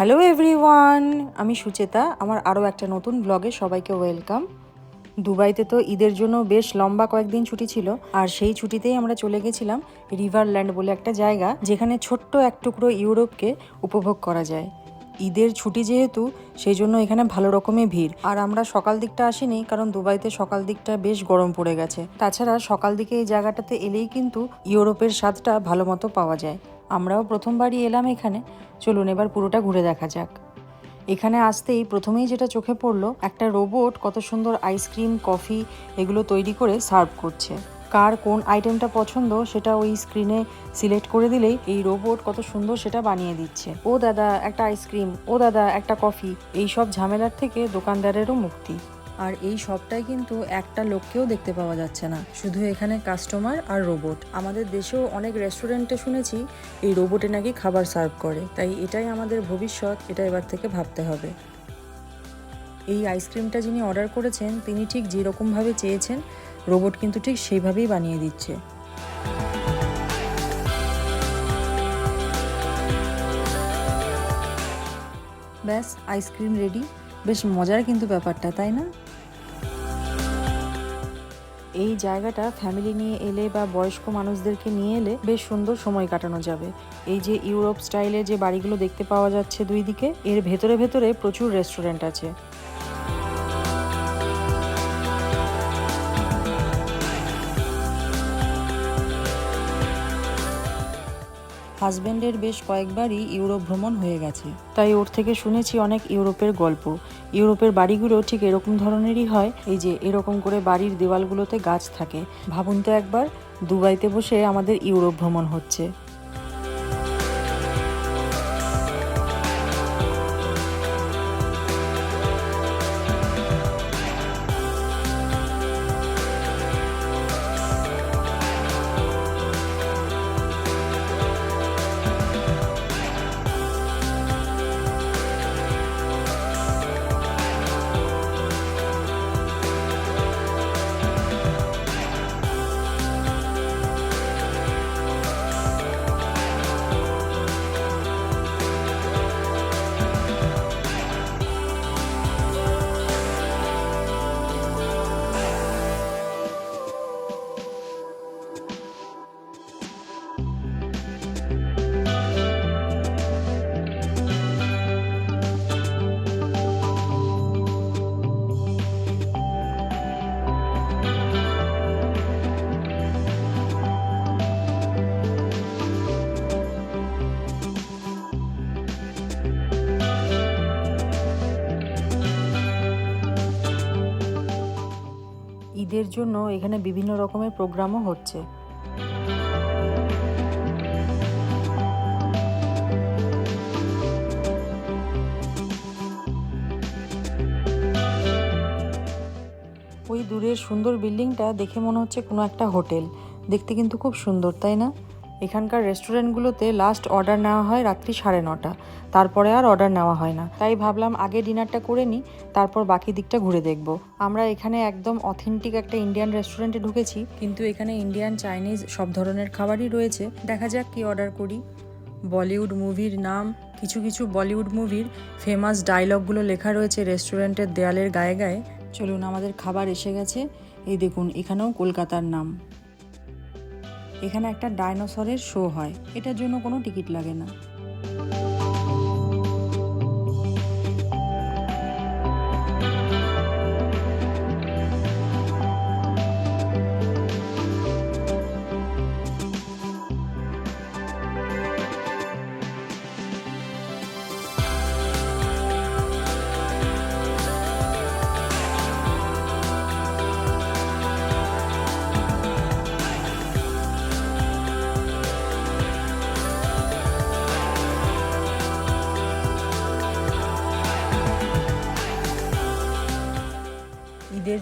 Hello everyone আমি সুচেতা। আমার আরও একটা নতুন ব্লগে সবাইকে ওয়েলকাম দুবাইতে তো ঈদের জন্য বেশ লম্বা কয়েকদিন ছুটি ছিল, আর সেই ছুটিতেই আমরা চলে গেছিলাম রিভারল্যান্ড বলে একটা জায়গা, যেখানে ছোট্ট এক টুকরো ইউরোপকে উপভোগ করা যায়। ঈদের ছুটি যেহেতু, সেই জন্য এখানে ভালো রকমের ভিড়। আর আমরা সকাল দিকটা আসিনি, কারণ দুবাইতে সকাল দিকটা বেশ গরম পড়ে গেছে। তাছাড়া সকাল দিকে এই জায়গাটাতে এলেই কিন্তু ইউরোপের স্বাদটা ভালো মতো পাওয়া যায়। আমরাও প্রথমবারই এলাম এখানে। চলুন এবার পুরোটা ঘুরে দেখা যাক। এখানে আসতেই প্রথমেই যেটা চোখে পড়ল, একটা রোবট কত সুন্দর আইসক্রিম, কফি এগুলো তৈরি করে সার্ভ করছে। কার কোন আইটেমটা পছন্দ সেটা ওই স্ক্রিনে সিলেক্ট করে দিলেই এই রোবট কত সুন্দর সেটা বানিয়ে দিচ্ছে। ও দাদা, একটা আইসক্রিম ও দাদা, একটা কফি এই সব ঝামেলার থেকে দোকানদারেরও মুক্তি। আর এই সবটাই কিন্তু একটা লোককেও দেখতে পাওয়া যাচ্ছে না, শুধু এখানে কাস্টমার আর রোবট আমাদের দেশেও অনেক রেস্টুরেন্টে শুনেছি, এই রোবটে নাকি খাবার সার্ভ করে। তাই এটাই আমাদের ভবিষ্যৎ, এটা এবার থেকে ভাবতে হবে। এই আইসক্রিমটা যিনি অর্ডার করেছেন, তিনি ঠিক যেরকমভাবে চেয়েছেন রোবট কিন্তু ঠিক সেইভাবেই বানিয়ে দিচ্ছে। ব্যাস, আইসক্রিম রেডি। বেশ মজার কিন্তু ব্যাপারটা, তাই না? এই জায়গাটা ফ্যামিলি নিয়ে এলে বা বয়স্ক মানুষদেরকে নিয়ে এলে বেশ সুন্দর সময় কাটানো যাবে। এই যে ইউরোপ স্টাইলে যে বাড়িগুলো দেখতে পাওয়া যাচ্ছে দুই দিকে, এর ভেতরে ভেতরে প্রচুর রেস্টুরেন্ট আছে। হাজব্যান্ডের বেশ কয়েকবারই ইউরোপ ভ্রমণ হয়ে গেছে। তাই ওর থেকে শুনেছি অনেক ইউরোপের গল্প। ইউরোপের বাড়িগুলো ঠিক এরকম ধরনেরই হয়। এই যে, এরকম করে বাড়ির দেওয়ালগুলোতে গাছ থাকে। ভাবুন তো একবার, দুবাইতে বসে আমাদের ইউরোপ ভ্রমণ হচ্ছে। ঈদের জন্য এখানে বিভিন্ন রকমের প্রোগ্রামও হচ্ছে। ওই দূরের সুন্দর বিল্ডিংটা দেখে মনে হচ্ছে কোনো একটা হোটেল। দেখতে কিন্তু খুব সুন্দর, তাই না? এখানকার রেস্টুরেন্টগুলোতে লাস্ট অর্ডার নেওয়া হয় রাত্রি সাড়ে নটা। তারপরে আর অর্ডার নেওয়া হয় না। তাই ভাবলাম আগে ডিনারটা করে নিই, তারপর বাকি দিকটা ঘুরে দেখব। আমরা এখানে একদম অথেন্টিক একটা ইন্ডিয়ান রেস্টুরেন্টে ঢুকেছি, কিন্তু এখানে ইন্ডিয়ান চাইনিজ সব ধরনের খাবারই রয়েছে। দেখা যাক কি অর্ডার করি। বলিউড মুভির নাম, কিছু কিছু বলিউড মুভির ফেমাস ডায়লগগুলো লেখা রয়েছে রেস্টুরেন্টের দেয়ালের গায়ে গায়ে। চলুন, আমাদের খাবার এসে গেছে। এই দেখুন, এখানেও কলকাতার নাম। এখানে একটা ডাইনোসরের শো হয়। এটার জন্য কোনো টিকিট লাগে না।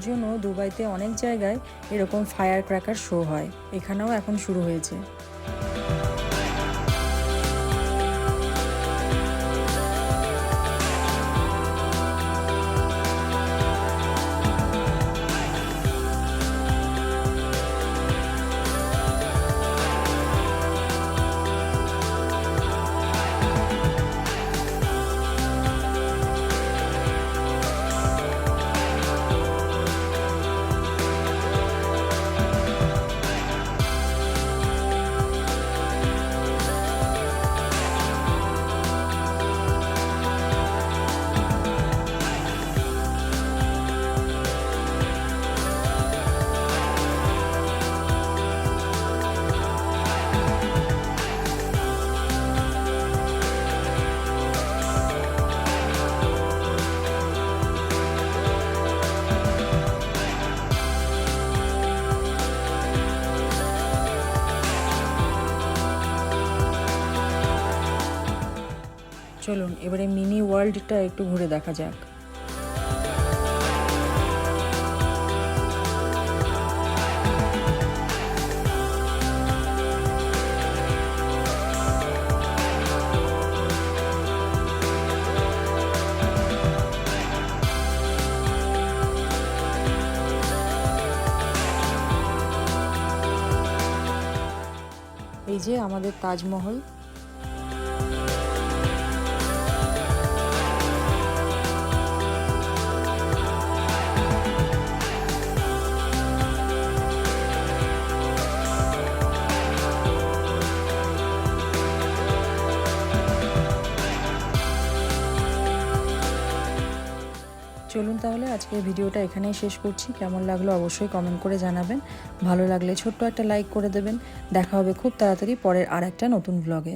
জন্য দুবাইতে অনেক জায়গায় এরকম ফায়ার ক্র্যাকার শো হয়। এখানেও এখন শুরু হয়েছে। চলুন এবারে মিনি ওয়ার্ল্ডটা একটু ঘুরে দেখা যাক। এই যে আমাদের তাজমহল চলুন তাহলে আজকের ভিডিওটা এখানেই শেষ করছি। কেমন লাগল অবশ্যই কমেন্ট করে জানাবেন। ভালো লাগলে ছোট্ট একটা লাইক করে দেবেন। দেখা হবে খুব তাড়াতাড়ি পরের আর একটা নতুন ব্লগে